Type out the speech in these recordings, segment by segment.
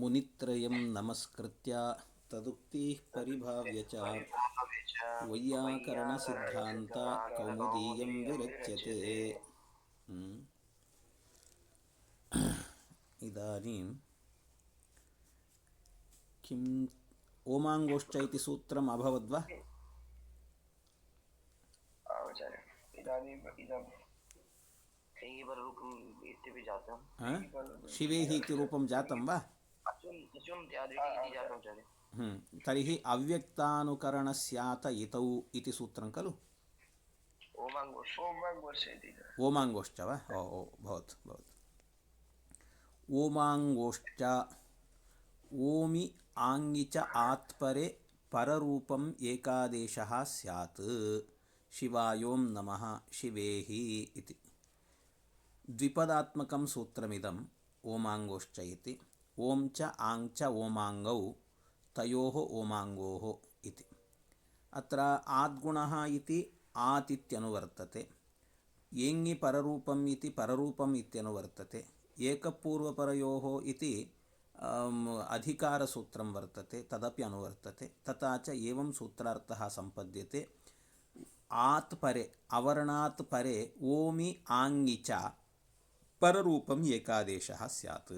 मुनित्रयं नमस्कृत्य तदुक्ति परिभाव्य च वैयाकरण सिद्धांत वैयाकरणसिद्धान्तकौमुदीयं विरच्यते हम्म। इदानीं किम् ओमाङ्गोश्च इति सूत्रम् अभवद्वा शिवेः इति रूपं जातं वा? अचुम् अचुम् त्यादिति इति जातम् आचार्य हम्म। तर्हि अव्यक्तानुकरणस्यात इतौ इति सूत्रं खलु ओमाङ्गोष ओमाङ्गोष इति ओमाङ्गोश्च वा ओ ओ भवतु भवतु ओमाङ्गोश्च ओमि आङि च आत्परे पररूपम् एकादेशः स्यात् शिवायों नमः शिवेहि इति द्विपदात्मकं सूत्रमिदम् ओमाङ्गोश्च इति ಓಂ ಚ ಆಂ ಚ ಓಮಾಂಗೌ ತಯೋ ಓಮಾಂಗೋ ಇತಿ. ಅತ್ರ ಆದ್ಗುಣ ಇತಿ ಆತಿತ್ಯನುವರ್ತತೆ. ಏಂಗಿ ಪರರೂಪಂ ಇತಿ ಪರರೂಪಂ ಇತ್ಯನುವರ್ತತೆ. ಏಕಪೂರ್ವಪರಯೋ ಇತಿ ಅಧಿಕಾರಸೂತ್ರಂ ವರ್ತತೆ, ತದಪಿ ಅನುವರ್ತತೆ. ತಥಾ ಚ ಏವಂ ಸೂತ್ರಾರ್ಥಃ ಸಂಪದ್ಯತೆ. ಆತ್ ಪರೆ ಅವರ್ಣಾತ್ ಪರೆ, ಓಮಿ ಆಂಗಿ ಚ, ಪರರೂಪಂ ಏಕಾದೇಶಃ ಸ್ಯಾತ್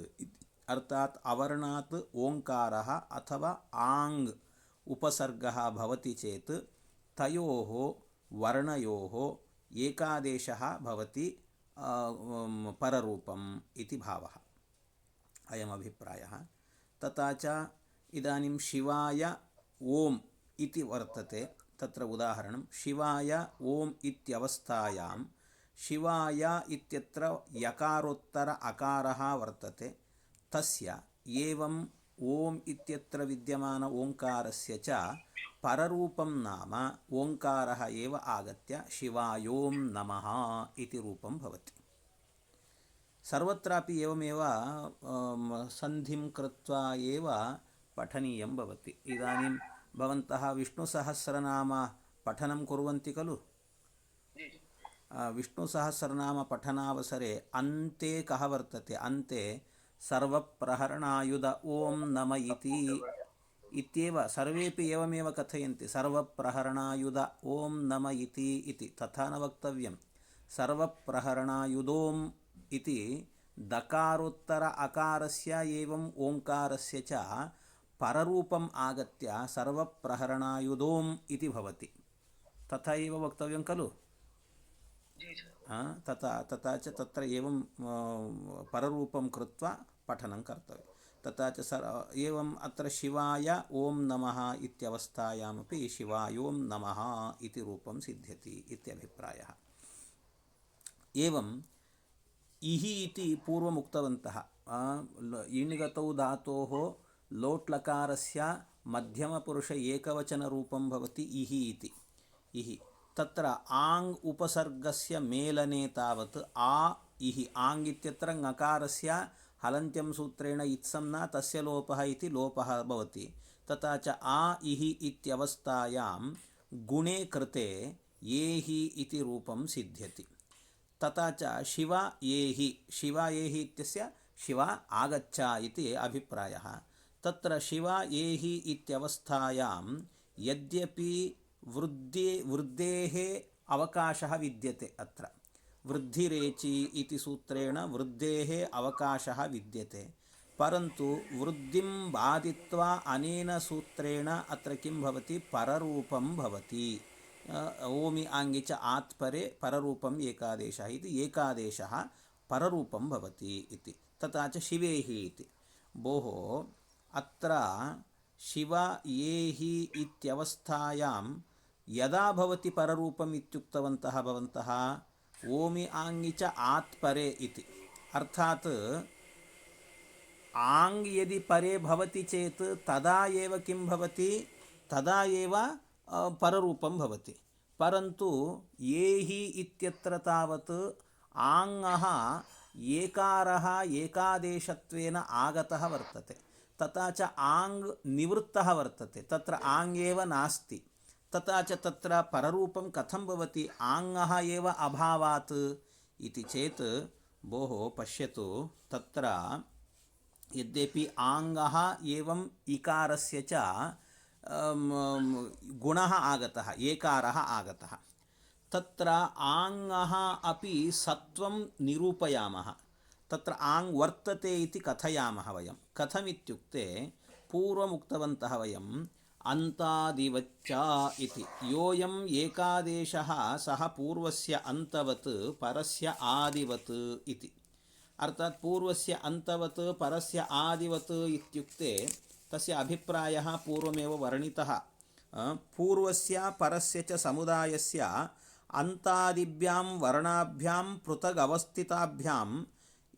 अर्थात् अवर्णात् ओङ्कारः अथवा आङ् उपसर्गः भवति चेत् तयोः वर्णयोः एकादेशः भवति पररूपम् इति भावः। अयमभिप्रायः तथा च इदानीं शिवाय ओम् इति वर्तते। तत्र उदाहरणं शिवाय ओम् इत्यवस्थायां शिवाय इत्यत्र यकारोत्तर अकारः वर्तते तस्य एवम् ओम् इत्यत्र विद्यमान ओङ्कारस्य च पररूपं नाम ओङ्कारः एव आगत्य शिवायों नमः इति रूपं भवति सर्वत्रापि एवमेव अम, सन्धिं कृत्वा एव पठनीयं भवति इदानीं भवन्तः विष्णुसहस्रनाम पठनं कुर्वन्ति खलु जी जी आ, विष्णुसहस्रनामपठनावसरे अन्ते कः वर्तते अन्ते సర్వప్రహరణాయుధ ఓం నమ ఇతి. ఇత్యేవ సర్వేపి ఏవమేవ కథయంతి? సర్వప్రహరణాయుధ ఓం నమ ఇతి ఇతి. తథా న వక్తవ్యం. సర్వప్రహరణాయుధోం ఇది దకారోత్తర అకారస్య ఏవం ఓంకారస్య చ. పరరూపం ఆగత్య సర్వప్రహరణాయుధోం ఇది భవతి. తథైవ వక్తవ్యం ఖలు? तथा तथा च तत्र एवं अ, पररूपं कृत्वा पठनं कर्तव्यं तथा च सर एवम् अत्र शिवाय ॐ नमः इत्यवस्थायामपि शिवायों नमः इति रूपं सिद्ध्यति इत्यभिप्रायः एवम् इहि इति पूर्वम् उक्तवन्तः आ, ल- इण्गतौ धातोः लोट्लकारस्य मध्यमपुरुष एकवचनरूपं भवति इहि इति इहि తత్ర ఆంగ్ ఉపసర్గస్య మేలనే తావత్ ఆ ఇహి. ఆంగ్ ఇత్యత్ర నకారస్య హలంత్యం సూత్రేణ ఇత్సంన తస్య లోపः ఇది లోపः భవతి. తథా చ ఆ ఇహి ఇత్యవస్థాయాం గుణే కృతే ఏహి ఇది రూపం సిద్ధ్యతి. తథా చ శివ ఏహి శివ ఏహి ఇత్యస్య శివ ఆగచ్చ ఇది అభిప్రాయः. తత్ర శివ ఏహి ఇత్యవస్థాయాం యద్యపి ವೃದ್ಧಿ ವೃದ್ಧೇಃ ಅವಕಾಶಃ ವಿದ್ಯತೆ ಅತ್ರ. ವೃದ್ಧಿರೇಚಿ ಇತಿ ಸೂತ್ರೇಣ ವೃದ್ಧೇಃ ಅವಕಾಶಃ ವಿದ್ಯತೆ. ಪರಂತು ವೃದ್ಧಿಂ ಬಾಧಿತ್ವ ಅನೇನ ಸೂತ್ರೇಣ ಅತ್ರ ಕಿಂ ಭವತಿ? ಪರರೂಪಂ ಭವತಿ. ಓಮಿ ಆಂಗಿ ಚ ಆತ್ಪರೆ ಪರರೂಪಂ ಏಕಾದೇಶ. ಇದು ಏಕಾದೇಶ ಪರರೂಪಂ ಭವತಿ ಇತಿ. ತಥಾ ಚ ಶಿವೇ ಇತಿ. ಭೋಃ ಅತ್ರ ಶಿವ ಯೇ ಹಿ ಇತ್ಯವಸ್ಥಾಯಾಂ ಯದಾ ಭವತಿ ಪರರೂಪಂ ಇತ್ಯುಕ್ತವಂತಹ ಭವಂತಹ ಓಮಿ ಆಂಗಿ ಚ ಆತ್ इति अर्थात् ಅರ್ಥಾತ್ यदि परे भवति चेत् तदा एव किं भवति तदा एव पररूपं भवति परन्तु ಪರಂತು इत्यत्र तावत् ತಾವತ್ एकारः एकादेशत्वेन आगतः वर्तते तथा च ಚ निवृत्तः वर्तते तत्र ತತ್ರ एव नास्ति तथा च तत्र पररूपं कथं भवति आङ्ः एव अभावात् इति चेत् भोः पश्यतु तत्र यद्यपि आङ्गः एवम् इकारस्य च गुणः आगतः एकारः आगतः। तत्र आङ्गः अपि सत्वं निरूपयामः। तत्र आङ् वर्तते इति कथयामः वयं। कथमित्युक्ते पूर्वमुक्तवन्तः वयम् అంతాదివచ్చా ఇది. యోయం ఏకాదేశ సహ పూర్వస్య అంతవత్ పరస్య ఆదివత్ ఇది. అర్థాత్ పూర్వస్య అంతవత్ పరస్య ఆదివత్ ఇత్యుక్తే తస్య అభిప్రాయ పూర్వమే వర్ణిత. పూర్వస్య పరస్య చ సముదాయస్య అంతాదిభ్యాం వర్ణాభ్యాం పృథగవస్థితాభ్యాం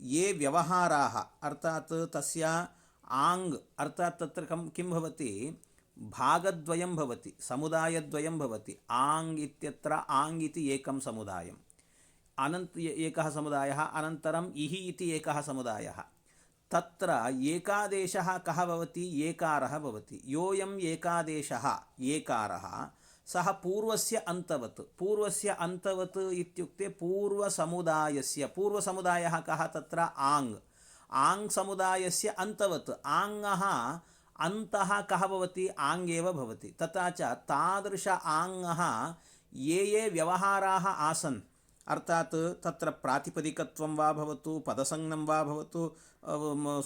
ఏ వ్యవహారా. అర్థాత్ తస్య ఆంగ్ అర్థాత్ తత్ర కం కిం భవతి? భాగద్వయం భవతి సముదాయద్వయం భవతి ఆంగ్ ఇత్యత్ర ఆంగ్ ఇది ఏకం సముదాయం. అనంత ఏకः సముదాయः అనంతరం ఇహి ఇది ఏకः సముదాయः. తత్ర ఏకాదేశः కः భవతి ఏకారः భవతి. యోయం ఏకాదేశः ఏకారः. సహ పూర్వస్య అంతవత్. పూర్వస్య అంతవత్ ఇత్యుక్తే పూర్వసముదాయస్య. పూర్వసముదాయः కः తత్ర ఆంగ్. ఆంగ్ సముదాయస్య అంతవత్. ఆంగः अन्तः कः भवति? आङ्गेव भवति। तथा च तादृश आङ्गः ये ये व्यवहाराः आसन् अर्थात् तत्र प्रातिपदिकत्वं वा भवतु पदसंज्ञं वा भवतु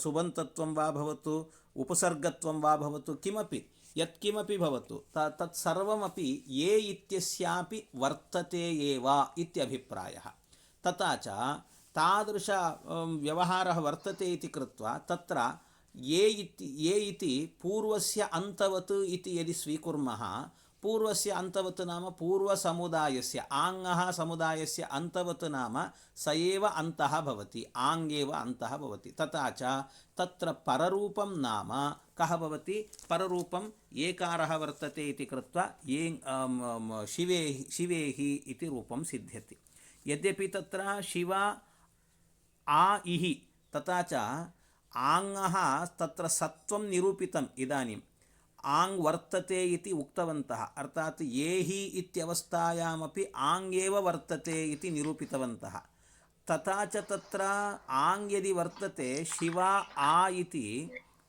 सुबन्तत्वं वा भवतु उपसर्गत्वं वा भवतु किमपि यत्किमपि भवतु त तत्सर्वमपि ये इत्यस्यापि वर्तते एव इत्यभिप्रायः। तथा च तादृश व्यवहारः वर्तते इति कृत्वा तत्र ఏ ఇతి ఏ ఇతి పూర్వస్య అంతవత్ ఇది యది స్వీకుర్మః పూర్వస్య అంతవత్ నామ పూర్వసముదాయస్య ఆంగః సముదాయస్య అంతవత్ నామ స ఏవ అంతః భవతి ఆంగేవ అంతః భవతి తథా చ తత్ర పరరూపం నామ కः భవతి పరరూపం ఏకారः వర్తతే ఇది కృత్వా ఏ శివే శివేహి ఇది రూపం సిద్ధ్యతి. యద్యపి తత్ర శివ ఆ ఇహి తథా చ ಆಂಗಃ ತತ್ರ ಸತ್ವಂ ನಿರೂಪಿತಂ ಇದಾನಿಂ ಆಂಗ್ ವರ್ತತೆ ಇತಿ ಉಕ್ತವಂತಹ ಅರ್ಥಾತ್ ಯೇ ಹಿ ಇತ್ಯವಸ್ಥಾಯಾಮಪಿ ಆಂಗೇವ ವರ್ತತೆ ಇತಿ ನಿರೂಪಿತವಂತಹ ತಥಾ ತತ್ರ ಆಂಗ್ ಯದಿ ವರ್ತತೆ ಶಿವ ಆ ಇತಿ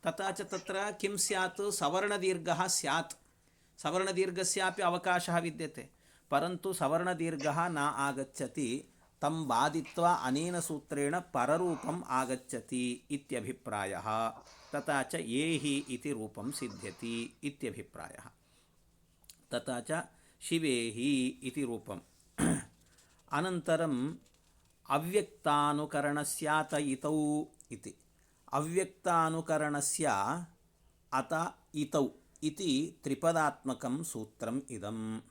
ತಥಾ ತತ್ರ ಕಿಂ ಸ್ಯಾತ್ ಸವರ್ಣದೀರ್ಘ ಸ್ಯಾತ್ ಸವರ್ಣದೀರ್ಘಸ್ಯಾಪಿ ಅವಕಾಶ ವಿದ್ಯತೆ ಪರಂತು ಸವರ್ಣದೀರ್ಘ ನ ಆಗಚ್ಚತಿ తం వాదిత్వా అనేన సూత్రేణ పరరూపం ఆగచ్చతి ఇత్యభిప్రాయ. తథా ఏహి ఇది రూపం సిద్ధ్యతి ఇత్యభిప్రాయ. తథా శివేహి ఇది రూపం. అనంతరం అవ్యక్తానుకరణ సత ఇతౌ. ఇది అవ్యక్తానుకరణస్య అత ఇతౌ ఇది త్రిపదాత్మకం సూత్రం ఇదం.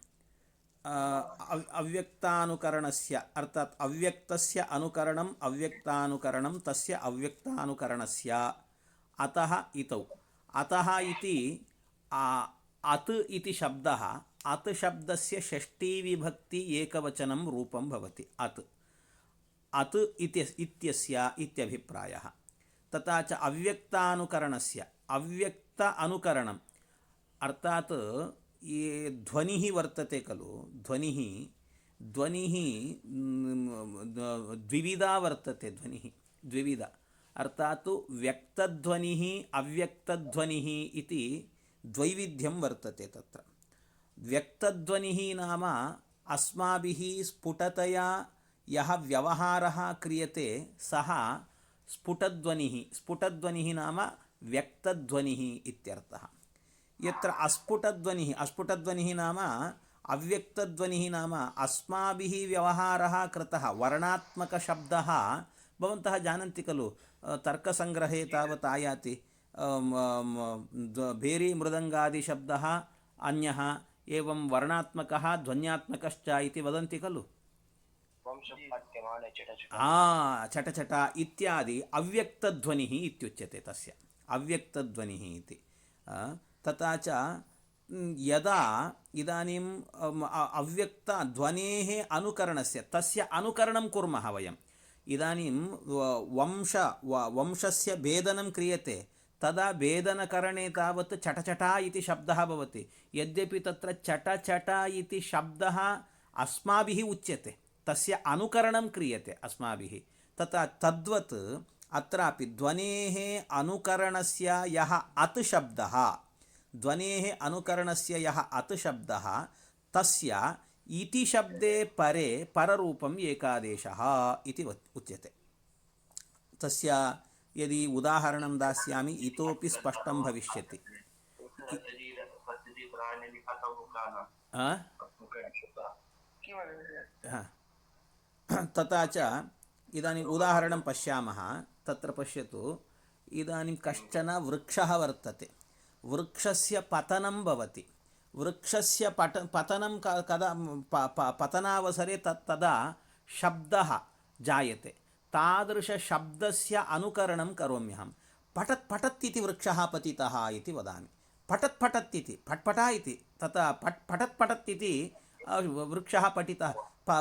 అవ్యక్తానుకరణస్య అర్థాత్ అవ్యక్తస్య అనుకరణం అవ్యక్తానుకరణం తస్య అవ్యక్తానుకరణస్య. అత ఇతౌ. అత ఇది అత్ ఇది శబ్ద అత్ శబ్దస్య షష్ఠీ విభక్తి ఏకవచనం రూపం భవతి అత్. అత్ ఇత్య ఇత్యభిప్రాయ. తథా అవ్యక్తానుకరణస్య అవ్యక్త అనుకరణం. అర్థాత్ तथा च अव्यक्तानुकरणस्य अव्यक्त अनुकरणम् अर्थात् ये ध्वनिः वर्तते खलु ध्वनिः ध्वनिः म्, द- द्विविधा वर्तते ध्वनिः द्विविधा अर्थात् व्यक्तध्वनिः अव्यक्तध्वनिः इति द्वैविध्यं वर्तते तत्र व्यक्तध्वनिः नाम अस्माभिः स्फुटतया यः व्यवहारः क्रियते सः स्फुटध्वनिः स्फुटध्वनिः नाम व्यक्तध्वनिः इत्यर्थः यत्र अस्फुटध्वनिः अस्फुटध्वनिः नाम अव्यक्तध्वनिः नाम अस्माभिः व्यवहारः कृतः वर्णात्मकशब्दः भवन्तः जानन्ति खलु अ, तर्कसङ्ग्रहे तावत् आयाति अम्, अम्, द- भेरी मृदङ्गादिशब्दः अन्यः एवं वर्णात्मकः ध्वन्यात्मकश्च इति वदन्ति खलु वंशपाठ्यमाने चटचट आ चटचट इत्यादि अव्यक्तध्वनिः इत्युच्यते तस्य अव्यक्तध्वनिः इति आ, तथा च म्, यदा इदानीम् अम्, अ- अव्यक्तध्वनेः अनुकरणस्य तस्य अनुकरणं कुर्मः वयम् इदानीं व- वंश व- वंशस्य भेदनं क्रियते तदा भेदनकरणे तावत् चटचटा इति शब्दः भवति यद्यपि तत्र चटचट इति शब्दः अस्माभिः उच्यते तस्य अनुकरणं क्रियते अस्माभिः तथा तद्वत् अत्रापि ध्वनेः अनुकरणस्य यः अत् शब्दः ध्वनेः अनुकरणस्य यः अत् शब्दः तस्य इति शब्दे परे पररूपम् एकादेशः इति वत्- उच्यते तस्य यदि उदाहरणं दास्यामि इतोपि स्पष्टं भविष्यति आ? किमपि हा. तथा च इदानीम् उदाहरणं पश्यामः तत्र पश्यतु इदानीं कश्चन वृक्षः वर्तते వృక్షస్య పతనం భవతి. వృక్షస్య పట పతనం కదా ప ప పతనావసరే తదా శబ్ద జాయతే. తాదృశశబ్దస్య అనుకరణం కరోమ్యహం. పటత్ పటత్ ఇది వృక్ష పతిత ఇది వదామి. పటత్ పటత్ ఇది పట్పట ఇది తత పట్ పటత్ పటత్ ఇది వృక్ష పఠిత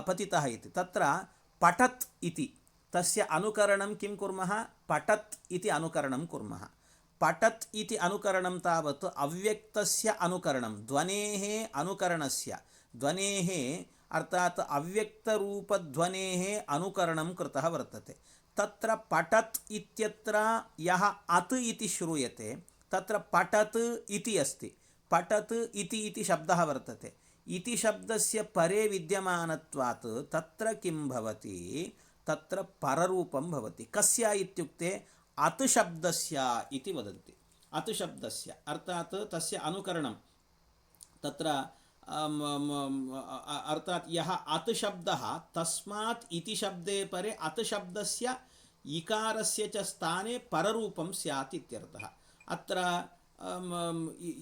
పతిత ఇది త్ర పటత్ ఇది తస్య అనుకరణం కిం కుర్మः? పటత్ ఇది అనుకరణం కుర్మ. पठत् इति अनुकरणं तावत् अव्यक्तस्य अनुकरणं। ध्वनेः अनुकरणस्य। ध्वनेः अर्थात् अव्यक्तरूपध्वनेः अनुकरणं कृतः वर्तते। तत्र पठत् इत्यत्र यः अत् इति श्रूयते, तत्र पठत् इति अस्ति। पठत् इति इति शब्दः वर्तते। इति शब्दस्य परे विद्यमानत्वात् तत्र किं भवति? तत्र पररूपं भवति। कस्य इत्युक्ते अत् शब्दस्य इति वदन्ति। अत् शब्दस्य अर्थात् तस्य अनुकरणं। तत्र अर्थात् यः अत् शब्दः तस्मात् इति शब्दे परे अत् शब्दस्य इकारस्य च स्थाने पररूपं स्यात् इत्यर्थः। अत्र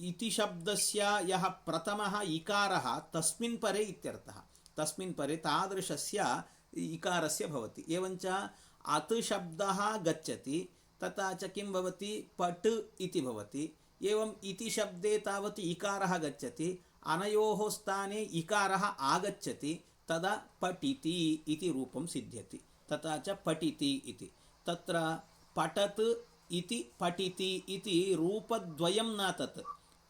इति शब्दस्य यः प्रथमः इकारः तस्मिन् परे इत्यर्थः। तस्मिन् परे तादृशस्य इकारस्य भवति। एवञ्च अत् शब्दः गच्छति तथा च किं भवति पट् इति भवति एवम् इति शब्दे तावत् इकारः गच्छति अनयोः स्थाने इकारः आगच्छति तदा पठिति इति रूपं सिद्ध्यति तथा च पठिति इति तत्र पठत् इति पठिति इति रूपद्वयं न तत्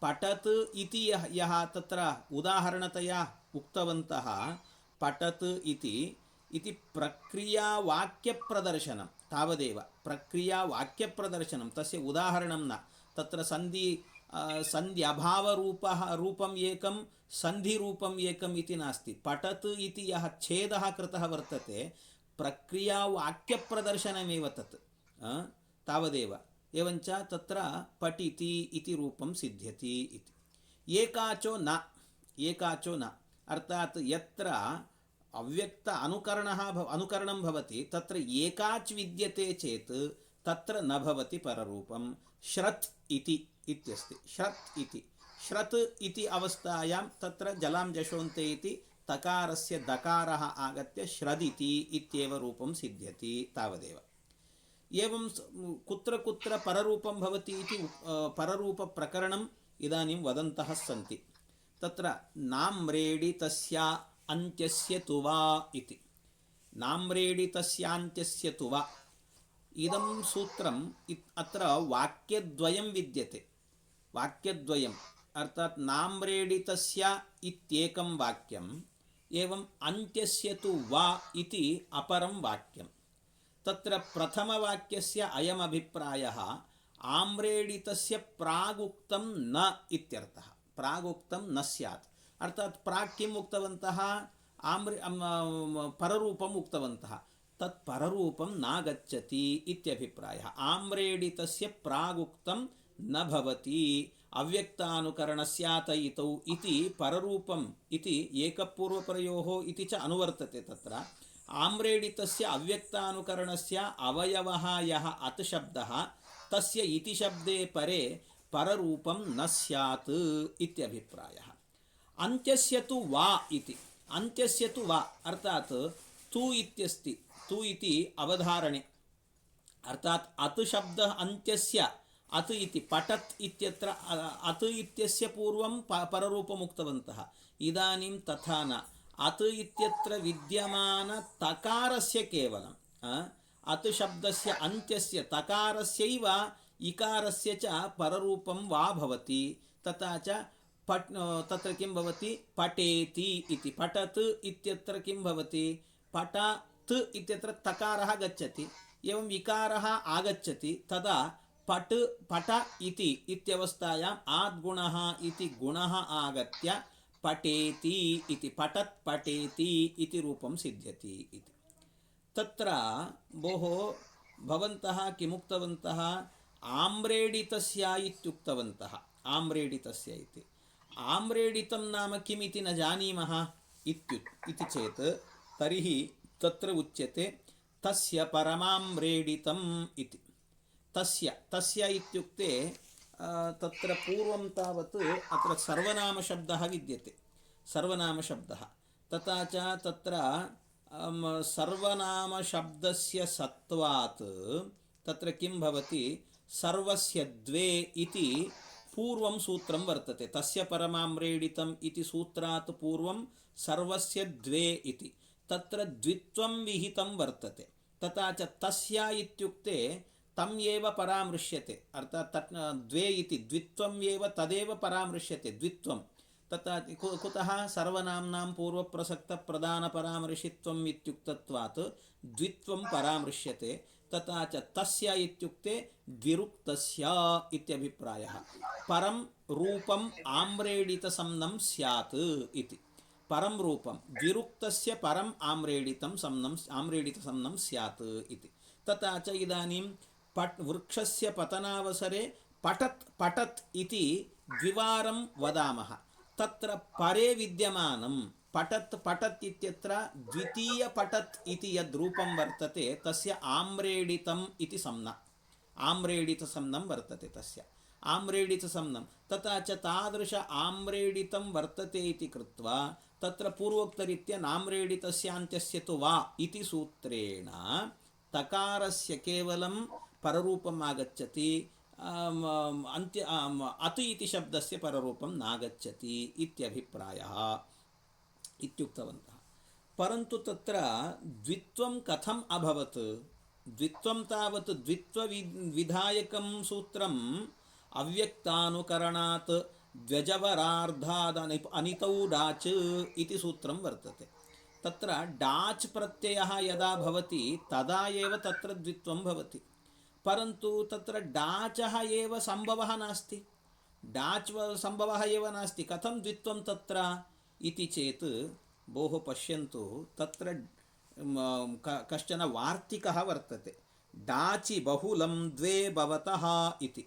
पठत् इति यः यः तत्र उदाहरणतया उक्तवन्तः पठत् इति इति प्रक्रियावाक्यप्रदर्शनं तावदेव प्रक्रियावाक्यप्रदर्शनं तस्य उदाहरणं न तत्र सन्धि अ, सन्ध्यभावरूपः रूपम् एकं सन्धिरूपम् एकम् इति नास्ति पठत् इति यः छेदः कृतः वर्तते प्रक्रियावाक्यप्रदर्शनमेव तत् अ, तावदेव एवञ्च तत्र पठिति इति रूपं सिद्ध्यति इति एकाचो न एकाचो न अर्थात् यत्र अव्यक्त अनुकरणः भव अनुकरणं भवति तत्र एकाच् विद्यते चेत् तत्र न भवति पररूपं श्रत् इति इत्यस्ति श्रत् इति श्रत् इति अवस्थायां तत्र जलां जशोन्ते इति तकारस्य दकारः आगत्य श्रदिति इत्येव रूपं सिद्ध्यति तावदेव एवं स- कुत्र कुत्र पररूपं भवति इति अ, पररूपप्रकरणम् इदानीं वदन्तः सन्ति तत्र नाम्रेडितस्य अन्त्यस्य అంత్యస్య తువా ఇది నామ్రేడి నామ్రేడితస్యాంత్యస్య తువా ఇదం సూత్రం అత్ర వాక్యద్వయం విద్యతే వాక్యద్వయం అర్థాత్ నామ్రేడితస్య ఇత్యేకం వాక్యం ఏవం అంత్యస్య తు వా ఇది అపరం వాక్యం తత్ర ప్రథమవాక్యస్య అయమభిప్రాయ ఆమ్రేడితస్య ప్రాగుక్తం న ఇత్యర్థ ప్రాగుక్తం న స్యాత్ ಅರ್ಥಾತ್ ಪ್ರಾಕ್ ಕಿಂ ಉಕ್ತವಂತಹ, ಆಮ್ರಿ ಪರರೂಪಂ ಉಕ್ತವಂತಹ. ತತ್ ಪರರೂಪಂ ನಾಗಚ್ಚತಿ ಇತ್ಯಭಿಪ್ರಾಯ. ಆಮ್ರೇಡಿತಸ್ಯ ಪ್ರಾಗುಕ್ತಂ ನ ಭವತಿ. ಅವ್ಯಕ್ತಾನುಕರಣಸ್ಯಾತಯಿತೌ ಇತಿ ಪರರೂಪಂ ಇತಿ ಏಕಪೂರ್ವಪರಯೋಃ ಇತಿ ಚ ಅನುವರ್ತತೆ ತತ್ರ. ಆಮ್ರೇಡಿತಸ್ಯ ಅವ್ಯಕ್ತಾನುಕರಣಸ್ಯ ಅವಯವ ಯಃ ಅತ್ ಶಬ್ದ. ತಸ್ಯ ಇತಿ ಶಬ್ದೇ ಪರೆ ಪರರೂಪಂ ನ ಸ್ಯಾತ್ ಇತ್ಯಭಿಪ್ರಾಯಃ. అంత్యస్యతు వా ఇది. అంత్యస్యతు వా. అర్థాత్ తూ ఇత్యస్తి. తూ ఇది అవధారణే. అర్థాత్ అత్ శబ్ద అంత్యస్య అత్ ఇది పఠత్ ఇత్యత్ర అత్ ఇత్యస్య పూర్వం ప పరరూపముక్తవంతः. ఇదానీ తథాన. న అత్ ఇత్యత్ర విద్యమాన తకారస్య కేవలం. అత్ శబ్దస్య అంత్యస్య తకారస్యైవ ఇకారస్య చ పరరూపం వా భవతి. తథా अन्त्यस्य तकारस्यैव इकारस्य च पररूपं वा भवति तथा च पट् तत्र किं भवति पठेति इति पठत् इत्यत्र किं भवति पठत् इत्यत्र तकारः गच्छति एवं विकारः आगच्छति तदा पट् पट इति इत्यवस्थायाम् आद्गुणः इति गुणः आगत्य पठेति इति पठत् पठेति इति रूपं सिद्ध्यति इति तत्र भोः भवन्तः किमुक्तवन्तः आम्रेडितस्य इत्युक्तवन्तः आम्रेडितस्य इति ఆమ్రేడితం నామ కిమితి న జానీమः ఇది చేత్ తరిహి తత్ర ఉచ్యతే తస్య పరమాంబ్రేడితం ఇది. తస్య తస్య ఇత్యుక్తే తత్ర పూర్వం తావత్ అత్ర సర్వనామశబ్దः విద్యతే. సర్వనామశబ్దः తథా చ తత్ర సర్వనామశబ్దస్య సత్వాత్ తత్ర కిం భవతి? సర్వస్య ద్వే ఇది పూర్వం సూత్రం వర్తతే. తస్య పరమామ్రేడితం ఇది సూత్రాత్ పూర్వం సర్వస్య ద్వే ఇది. తత్ర ద్విత్వం విహితం వర్తతే. తథా చ తస్య ఇత్యుక్తే తం ఏవ పరామృశ్యతే. అర్థాత్ తట్ ద్వే ఇది. ద్విత్వం ఏవ తదేవ పరామృశ్యతే. ద్విత్వం. తత కుతః సర్వనామ్నాం పూర్వప్రసక్తప్రధానపరామృషిత్వం ఇత్యుక్తత్వాత్ ద్విత్వం పరామృశ్యతే. తథా చ తస్య ఇత్యుక్తే పరం రూపం ఆమ్రేడిత సంనం సత్ ఇది పరం రూపం ద్విరుక్త పరం ఆమ్రేడితం సంనం ఆమ్రేడిత సంనం సత్ ఇది తథా పట్ వృక్ష పతనావసరే పఠత్ పఠత్ ఇది ద్వివారం వదామः తత్ర పరే విద్యమానం పటత్ పటత్ ఇత్యత్ర ద్వితీయ పటత్ ఇది యద్రూపం వర్తతే తస్య ఆమ్రేడితం ఇది సంన ఆమ్రేడిత సంనం వర్తతే తస్య ఆమ్రేడిత సంనం తథా తాదృశ ఆమ్రేడితం వర్తతే ఇది కృత్వా తత్ర పూర్వోక్తరీత్య నామ్రేడితస్యాంత్యస్య తు వా ఇది సూత్రేణ తకారస్య కేవలం పరరూపం ఆగచ్చతి అంత్య అతి ఇది శబ్దస్య పరరూపం నాగచ్చతి ఇత్యభిప్రాయ इत्युक्तवन्तः। परन्तु तत्र द्वित्वं कथम् अभवत्? द्वित्वं तावत् द्वित्ववि, विधायकं सूत्रम् अव्यक्तानुकरणात् द्व्यजवरार्धादनि, अनितौ डाच् इति सूत्रं वर्तते। तत्र डाच् प्रत्ययः यदा भवति, तदा एव तत्र द्वित्वं भवति। परन्तु तत्र डाचः एव सम्भवः नास्ति। डाच् सम्भवः एव नास्ति। कथं द्वित्वं तत्र? इति चेत् भोः पश्यन्तु तत्र कश्चन वार्तिकः वर्तते। डाचि बहुलं द्वे भवतः इति।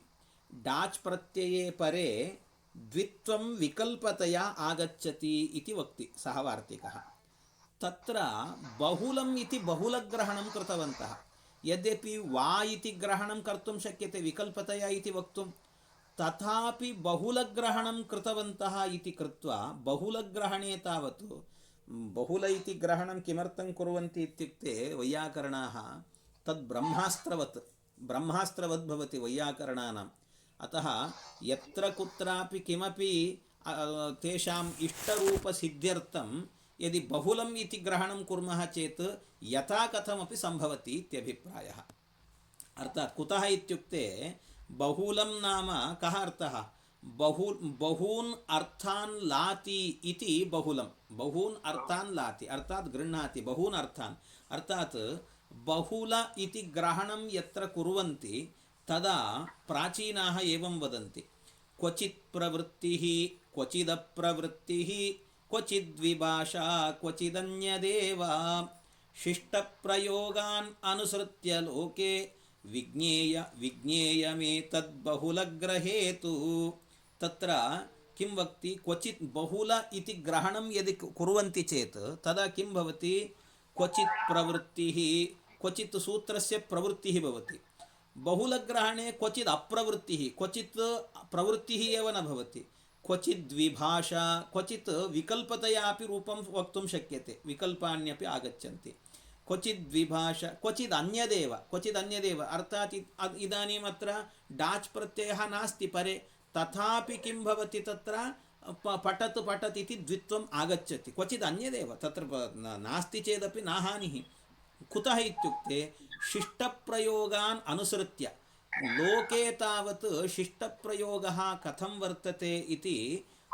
डाच् प्रत्यये परे द्वित्वं विकल्पतया आगच्छति इति वक्ति सः वार्तिकः। तत्र बहुलम् इति बहुलग्रहणं कृतवन्तः। यद्यपि वा इति ग्रहणं कर्तुं शक्यते विकल्पतया इति वक्तुं तथापि बहुलग्रहणं कृतवन्तः इति कृत्वा बहुलग्रहणे तावत् बहुल इति ग्रहणं किमर्थं कुर्वन्ति इत्युक्ते वैयाकरणाः तद् ब्रह्मास्त्रवत् ब्रह्मास्त्रवत् भवति वैयाकरणानाम् अतः यत्र कुत्रापि किमपि अ, तेषाम् इष्टरूपसिद्ध्यर्थं यदि बहुलम् इति ग्रहणं कुर्मः चेत् यथा कथमपि सम्भवति इत्यभिप्रायः अर्थात् कुतः इत्युक्ते ಬಹೂಲಂ ನಾಮ ಕಹ ಅರ್ಥ ಬಹು ಬಹೂನ್ ಅರ್ಥಾನ್ ಲಾತಿ ಇತಿ ಬಹುಲಂ ಬಹೂನ್ ಅರ್ಥಾನ್ ಲಾತಿ ಅರ್ಥಾತ್ ಗೃಹ್ಣಾತಿ ಬಹೂನ್ ಅರ್ಥಾನ್ ಅರ್ಥಾತ್ ಬಹುಲ ಇತಿ ಗ್ರಹಣಂ ಯತ್ರ ಕುರುವಂತಿ ತದಾ ಪ್ರಾಚೀನಾಹ ಏವಂ ವದಂತಿ ಕ್ವಚಿತ್ ಪ್ರವೃತ್ತಿ ಕ್ವಚಿದಪ್ರವೃತ್ತಿ ಕ್ವಚಿದ್ವಿಭಾಷಾ ಕ್ವಚಿದನ್ಯದೇವ ಶಿಷ್ಟಪ್ರಯೋಗಾನ್ ಅನುಸೃತ್ಯ ಲೋಕೆ विज्ञेय विज्ञेयमेतद्बहुलग्रहेतु तत्र किं वक्ति क्वचित् बहुल इति ग्रहणं यदि कुर्वन्ति चेत् तदा किं भवति? क्वचित् प्रवृत्तिः क्वचित् सूत्रस्य प्रवृत्तिः भवति। बहुलग्रहणे क्वचित् अप्रवृत्तिः क्वचित् प्रवृत्तिः एव न भवति। क्वचिद्विभाषा क्वचित् विकल्पतया अपि रूपं वक्तुं शक्यते विकल्पान्यपि आगच्छन्ति। क्वचित् द्विभाषा क्वचित् अन्यदेव क्वचित् अन्यदेव अर्थात् इ- अ- इदानीम् अत्र डाच् प्रत्ययः नास्ति परे तथापि किं भवति तत्र प- पठत् पठत् इति द्वित्वम् आगच्छति क्वचित् अन्यदेव तत्र प- न- नास्ति चेदपि न हानिः कुतः इत्युक्ते शिष्टप्रयोगान् अनुसृत्य लोके तावत् शिष्टप्रयोगः कथं वर्तते इति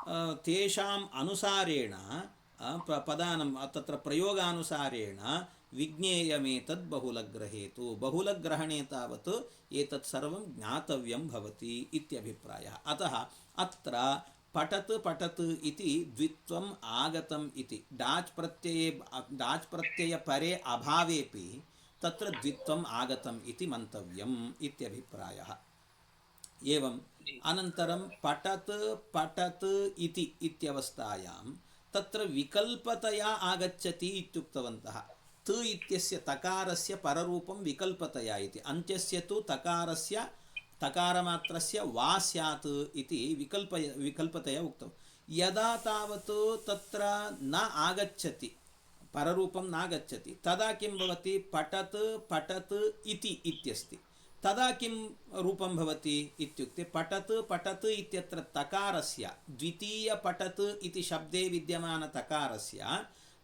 अ, तेषाम् अनुसारेण अ, प- पदानां तत्र प्रयोगानुसारेण विज्ञेयमेतद् बहुलग्रहेतु बहुलग्रहणे तावत् एतत् सर्वं ज्ञातव्यं भवति इत्यभिप्रायः अतः अत्र पठत् पठत् इति द्वित्वम् आगतम् इति डाच् प्रत्यये डाच् प्रत्ययपरे अभावेपि तत्र द्वित्वम् आगतम् इति मन्तव्यम् इत्यभिप्रायः एवम् अनन्तरं पठत् पठत् इति इत्यवस्थायां तत्र विकल्पतया आगच्छति इत्युक्तवन्तः త్ ఇత్యస్య తకారస్య పరరూపం వికల్పతయా ఇది. అంత్యస్య తు తకారస్య తకారమాత్రస్య వా సత్ ఇది వికల్ప వికల్పతయా ఉక్తం. యదా తావత్ తత్ర న ఆగచ్చతి పరరూపం నాగచ్చతి. తదా కిం భవతి? పఠత్ పఠత్ ఇతి ఇత్యస్తి. తదా కిం రూపం భవతి ఇత్యుక్తే పఠత్ పటత్ ఇత్యత్ర తకారస్య ద్వితీయ పఠత్ ఇది శబ్దే విద్యమాన తకారస్య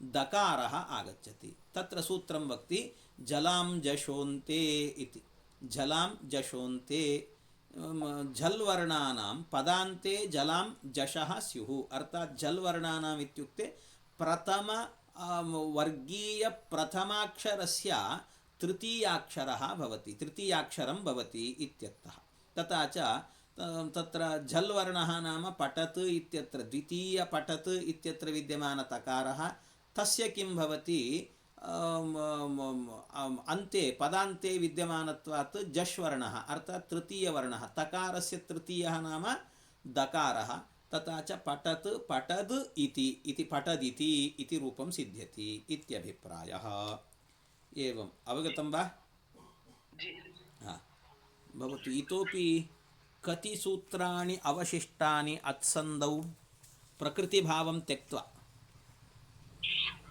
दकारः आगच्छति। तत्र सूत्रं वक्ति जलां जशोन्ते इति। जलां जशोन्ते अम, झल् वर्णानां पदान्ते जलां जशः स्युः। अर्थात् झल् वर्णानाम् इत्युक्ते प्रथम वर्गीयप्रथमाक्षरस्य तृतीयाक्षरः भवति। तृतीयाक्षरं भवति इत्यर्थः। तथा च तत्र झल् वर्णः नाम पठत् इत्यत्र द्वितीयपठत् इत्यत्र विद्यमानतकारः तस्य किं भवति? अम, अम, अम, अन्ते पदान्ते विद्यमानत्वात् जश्वर्णः अर्थात् तृतीयवर्णः तकारस्य तृतीयः नाम दकारः तथा च पठत् पठद् इति इति पठदिति इति रूपं सिद्ध्यति इत्यभिप्रायः। एवम् अवगतं वा? हा। भवतु इतोपि कति सूत्राणि अवशिष्टानि अत्सन्धौ प्रकृतिभावं त्यक्त्वा।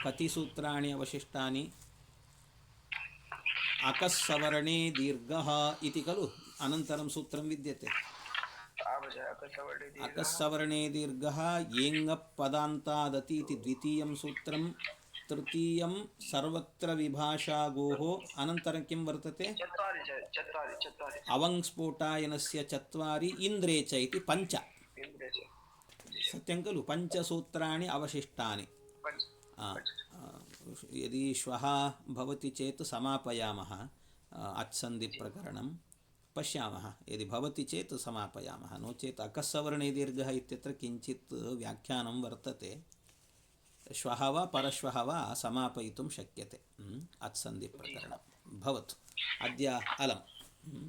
कति सूत्राणि अवशिष्टानि अकस्सवर्णे दीर्घः इति खलु अनन्तरं सूत्रं विद्यते आवश्यक अकसवर्णे दीर्घः अकस्सवर्णे दीर्घः येङ्गपदान्तादति इति द्वितीयं सूत्रं तृतीयं सर्वत्र विभाषागोः अनन्तरं किं वर्तते चत्वारि च चत्वारि चत्वारि अवङ्स्फोटायनस्य चत्वारि इन्द्रे च इति पञ्च इन्द्रे च सत्यं खलु पञ्चसूत्राणि अवशिष्टानि पञ्च आ, आ, यदि श्वः भवति चेत् समापयामः आ, अत्सन्धिप्रकरणं पश्यामः यदि भवति चेत् समापयामः नो चेत् अकस्सवर्णे दीर्घः इत्यत्र किञ्चित् व्याख्यानं वर्तते श्वः वा परश्वः वा समापयितुं शक्यते म्, अत्सन्धिप्रकरणं भवतु अद्य अलम् म्,